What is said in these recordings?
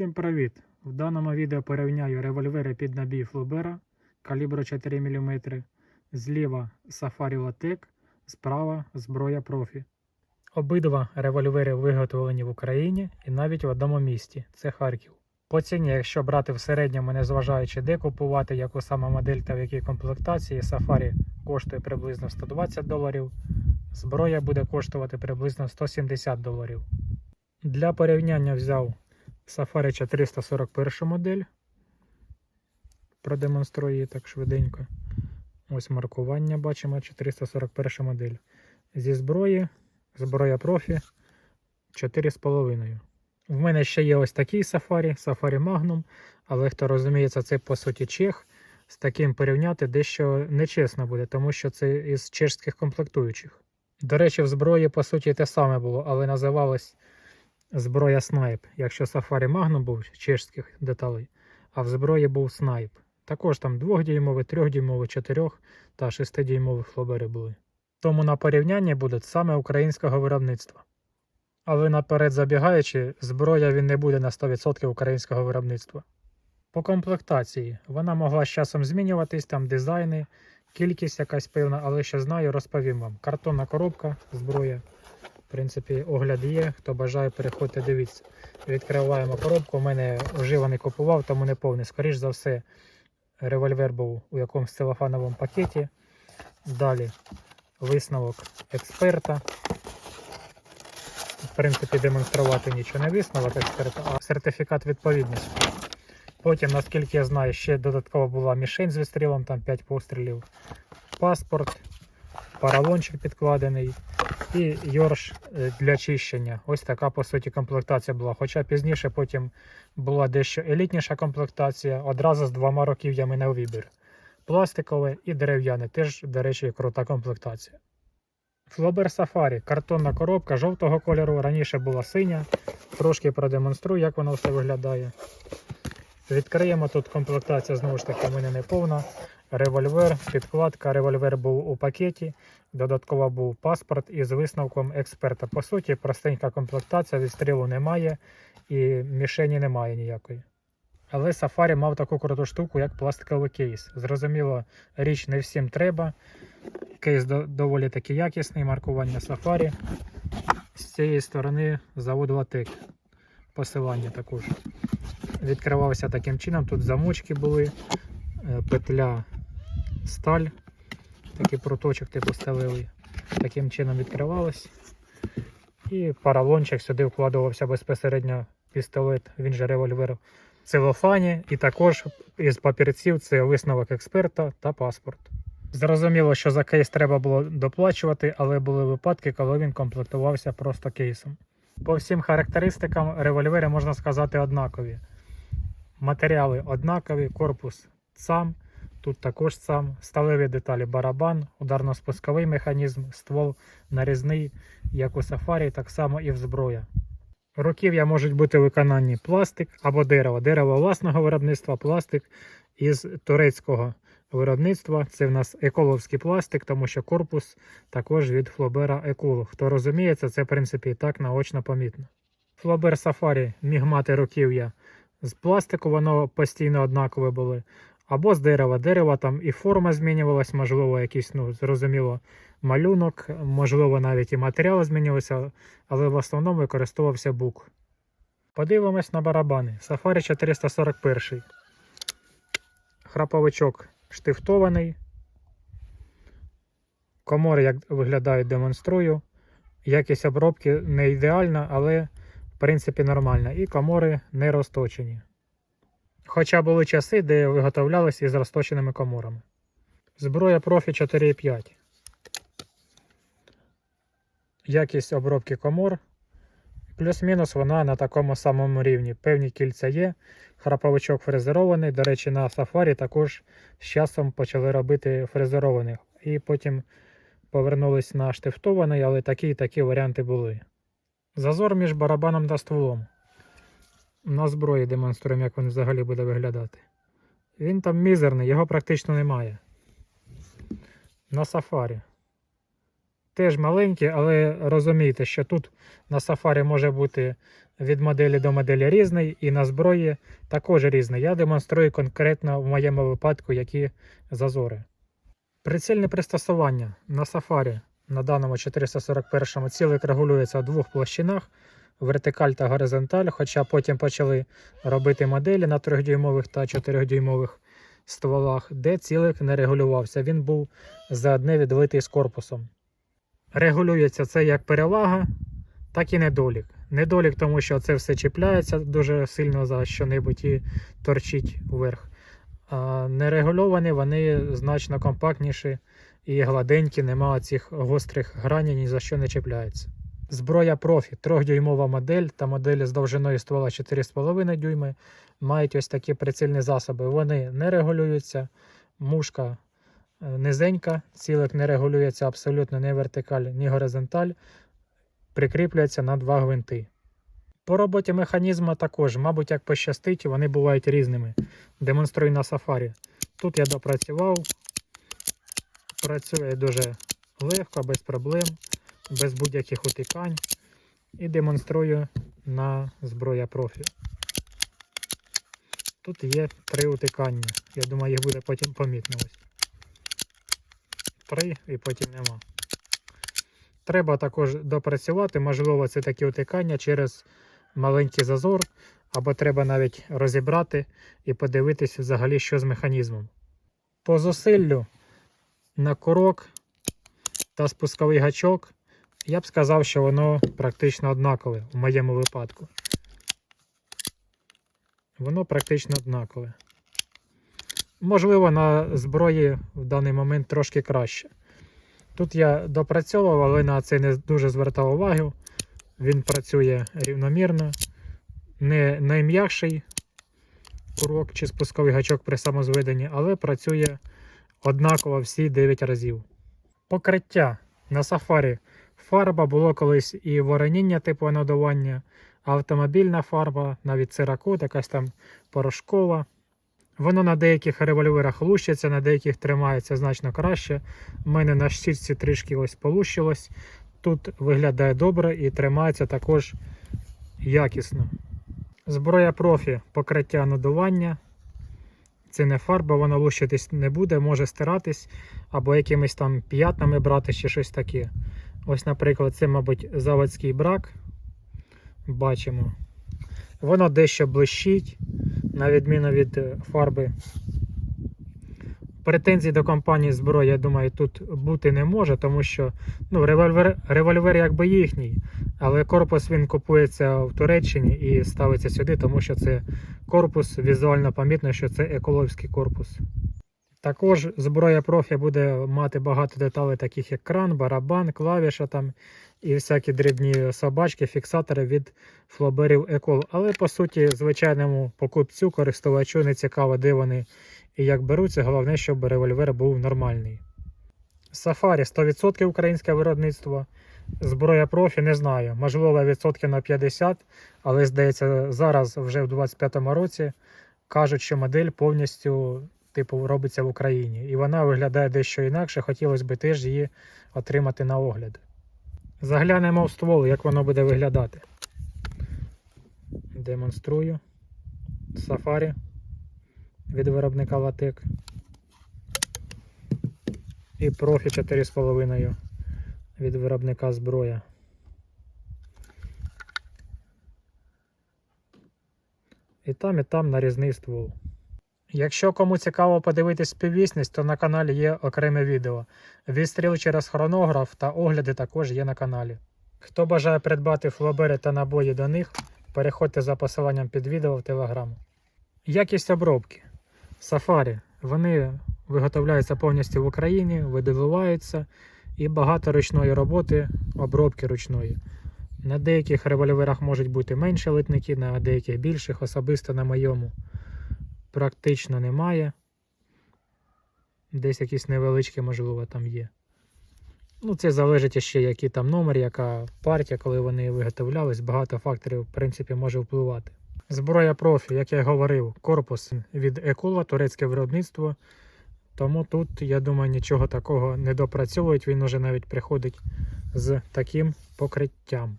Всім привіт! В даному відео порівняю револьвери під набій Флобера калібру 4 мм, зліва Safari Latek, справа зброя профі. Обидва револьвери виготовлені в Україні і навіть в одному місті це Харків. По ціні, якщо брати в середньому, не зважаючи де купувати, яку саме модель та в якій комплектації, Safari коштує приблизно 120 доларів, зброя буде коштувати приблизно 170 доларів. Для порівняння взяв Safari 441 модель. Продемонструю її так швиденько. Ось маркування бачимо 441 модель. Зі зброї, зброя профі 4,5. В мене ще є ось такий Safari, Safari Magnum, але хто розуміється, це по суті чех. З таким порівняти дещо нечесно буде, тому що це із чешських комплектуючих. До речі, в зброї по суті те саме було, але називалось зброя снайп. Якщо Safari Magnum був чешських деталей, а в зброї був снайп. Також там 2-дюймові, 3-дюймові, 4 та 6-дюймові флобери були. Тому на порівняння будуть саме українського виробництва. Але наперед забігаючи, зброя він не буде на 100% українського виробництва. По комплектації вона могла з часом змінюватись, там дизайни, кількість якась певна, але що знаю, розповім вам. Картонна коробка, зброя. В принципі, огляд є. Хто бажає, переходьте, дивіться. Відкриваємо коробку. У мене вживаний купував, тому не повний. Скоріш за все, револьвер був у якомусь целофановому пакеті. Далі висновок експерта. В принципі, демонструвати нічого не висновок експерта, а сертифікат відповідності. Потім, наскільки я знаю, ще додатково була мішень з вистрілом, там 5 пострілів, паспорт, паралончик підкладений і йорш е, для чищення. Ось така по суті комплектація була. Хоча пізніше потім була дещо елітніша комплектація, одразу з двома років'ями на вибір. Пластикове і дерев'яне, теж, до речі, крута комплектація. Флобер Safari, картонна коробка жовтого кольору, раніше була синя. Трошки продемонструю, як воно все виглядає. Відкриємо тут комплектація, знову ж таки, в мене не повна. Револьвер, підкладка, револьвер був у пакеті, додатково був паспорт із висновком експерта. По суті, простенька комплектація, відстрілу немає і мішені немає ніякої. Але Safari мав таку круту штуку, як пластиковий кейс. Зрозуміло, річ не всім треба. Кейс доволі таки якісний, маркування Safari. З цієї сторони завод Латек. Посилання також. Відкривався таким чином. Тут замочки були, е, петля сталь, такий проточок типу сталевий. Таким чином відкривалось. І паралончик сюди вкладувався безпосередньо пістолет, він же револьвер в целофані. І також із папірців це висновок експерта та паспорт. Зрозуміло, що за кейс треба було доплачувати, але були випадки, коли він комплектувався просто кейсом. По всім характеристикам револьвери можна сказати однакові. Матеріали однакові, корпус сам, тут також сам, сталеві деталі барабан, ударно-спусковий механізм, ствол нарізний, як у сафарі, так само і в зброя. Руків'я можуть бути виконані пластик або дерево. Дерево власного виробництва, пластик із турецького виробництва. Це в нас еколовський пластик, тому що корпус також від Флобера Еколог. Хто розуміється, це в принципі і так наочно помітно. Флобер Safari міг мати руків'я з пластику, воно постійно однакове були. Або з дерева. Дерева там і форма змінювалась, можливо, якийсь, ну, зрозуміло, малюнок, можливо, навіть і матеріал змінювався, але в основному використовувався бук. Подивимось на барабани. Safari 441. Храповичок штифтований. Комори, як виглядають, демонструю. Якість обробки не ідеальна, але в принципі нормальна. І комори не розточені. Хоча були часи, де виготовлялися із розточеними коморами. Зброя профі 4,5. Якість обробки комор. Плюс-мінус вона на такому самому рівні. Певні кільця є. Храповичок фрезерований. До речі, на сафарі також з часом почали робити фрезерованих. І потім повернулись на штифтований, але такі і такі варіанти були. Зазор між барабаном та стволом. На зброї демонструємо, як він взагалі буде виглядати. Він там мізерний, його практично немає. На сафарі. Теж маленькі, але розумійте, що тут на сафарі може бути від моделі до моделі різний, і на зброї також різний. Я демонструю конкретно в моєму випадку, які зазори. Прицільне пристосування на сафарі на даному 441 цілик регулюється в двох площинах вертикаль та горизонталь, хоча потім почали робити моделі на 3-дюймових та 4-дюймових стволах, де цілик не регулювався. Він був заодне відлитий з корпусом. Регулюється це як перевага, так і недолік. Недолік, тому що це все чіпляється дуже сильно за що-небудь і торчить вверх. А нерегульовані вони значно компактніші і гладенькі, нема цих гострих граней, ні за що не чіпляються. Зброя профі, 3-дюймова модель та моделі з довжиною ствола 4,5 дюйми мають ось такі прицільні засоби. Вони не регулюються, мушка е, низенька, цілик не регулюється абсолютно ні вертикаль, ні горизонталь, прикріплюється на два гвинти. По роботі механізму також, мабуть, як пощастить, вони бувають різними. Демонструю на сафарі. Тут я допрацював, працює дуже легко, без проблем, без будь-яких утикань. І демонструю на зброя профі. Тут є три утикання. Я думаю, їх буде потім помітно. Ось. Три і потім нема. Треба також допрацювати, можливо, це такі утикання через маленький зазор, або треба навіть розібрати і подивитись взагалі, що з механізмом. По зусиллю на курок та спусковий гачок я б сказав, що воно практично однакове в моєму випадку. Воно практично однакове. Можливо, на зброї в даний момент трошки краще. Тут я допрацьовував, але на це не дуже звертав увагу. Він працює рівномірно, не найм'якший курок чи спусковий гачок при самозведенні, але працює однаково всі 9 разів. Покриття на сафарі. Фарба було колись і вороніння типу надування, автомобільна фарба, навіть циракот, якась там порошкова. Воно на деяких револьверах лущиться, на деяких тримається значно краще. У мене на щітці трішки ось полущилось. Тут виглядає добре і тримається також якісно. Зброя профі, покриття надування. Це не фарба, вона лущитись не буде, може стиратись або якимись там п'ятнами брати чи щось таке. Ось, наприклад, це, мабуть, заводський брак. Бачимо. Воно дещо блищить, на відміну від е, фарби. Претензій до компанії зброї, я думаю, тут бути не може, тому що ну, револьвер, револьвер якби їхній, але корпус він купується в Туреччині і ставиться сюди, тому що це корпус візуально помітно, що це екологський корпус. Також зброя профі буде мати багато деталей, таких як кран, барабан, клавіша там і всякі дрібні собачки, фіксатори від флоберів Екол. Але по суті, звичайному покупцю, користувачу не цікаво, де вони і як беруться. Головне, щоб револьвер був нормальний. Сафарі 100% українське виробництво. Зброя профі не знаю. Можливо, відсотків на 50, але здається, зараз вже в 25-му році кажуть, що модель повністю типу робиться в Україні. І вона виглядає дещо інакше. Хотілося б теж її отримати на огляд. Заглянемо в ствол, як воно буде виглядати. Демонструю. Сафарі від виробника Латек. І профі 4,5 від виробника зброя. І там, і там нарізний ствол. Якщо кому цікаво подивитись співвісність, то на каналі є окреме відео. Відстріл через хронограф та огляди також є на каналі. Хто бажає придбати флобери та набої до них, переходьте за посиланням під відео в Телеграм. Якість обробки. Сафарі. Вони виготовляються повністю в Україні, видобуваються і багато ручної роботи, обробки ручної. На деяких револьверах можуть бути менші литники, на деяких більших, особисто на моєму практично немає. Десь якісь невеличкі, можливо, там є. Ну, це залежить ще, який там номер, яка партія, коли вони виготовлялись, багато факторів, в принципі, може впливати. Зброя профі, як я говорив, корпус від Екола, турецьке виробництво. Тому тут, я думаю, нічого такого не допрацьовують. Він уже навіть приходить з таким покриттям.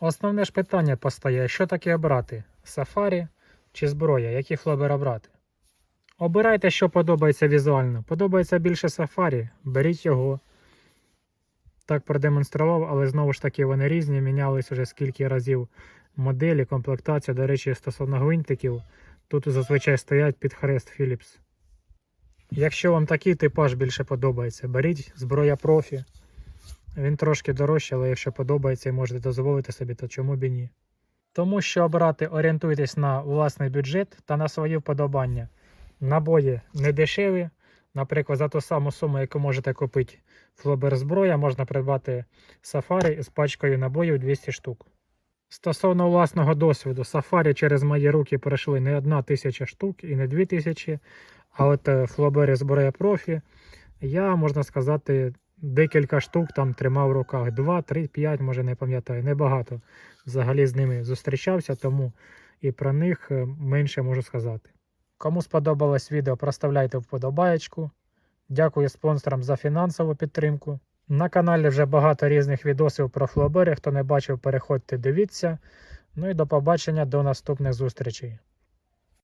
Основне ж питання постає, що таке обрати? Сафарі чи зброя? Який флобер обрати? Обирайте, що подобається візуально. Подобається більше сафарі, беріть його. Так продемонстрував, але знову ж таки вони різні, мінялись уже скільки разів моделі, комплектація. До речі, стосовно гвинтиків, тут зазвичай стоять під хрест Philips. Якщо вам такий типаж більше подобається, беріть зброя профі. Він трошки дорожчий, але якщо подобається і можете дозволити собі, то чому б і ні. Тому що обрати орієнтуйтесь на власний бюджет та на свої вподобання. Набої не дешеві. Наприклад, за ту саму суму, яку можете купити флобер зброя, можна придбати сафарі з пачкою набоїв 200 штук. Стосовно власного досвіду, сафарі через мої руки пройшли не одна тисяча штук і не дві тисячі, а от е, флобери зброя профі, я, можна сказати, декілька штук там тримав в руках. 2, 3, 5, може не пам'ятаю, небагато взагалі з ними зустрічався, тому і про них е, менше можу сказати. Кому сподобалось відео, проставляйте вподобаєчку. Дякую спонсорам за фінансову підтримку. На каналі вже багато різних відосів про флобери. Хто не бачив, переходьте, дивіться. Ну і до побачення до наступних зустрічей.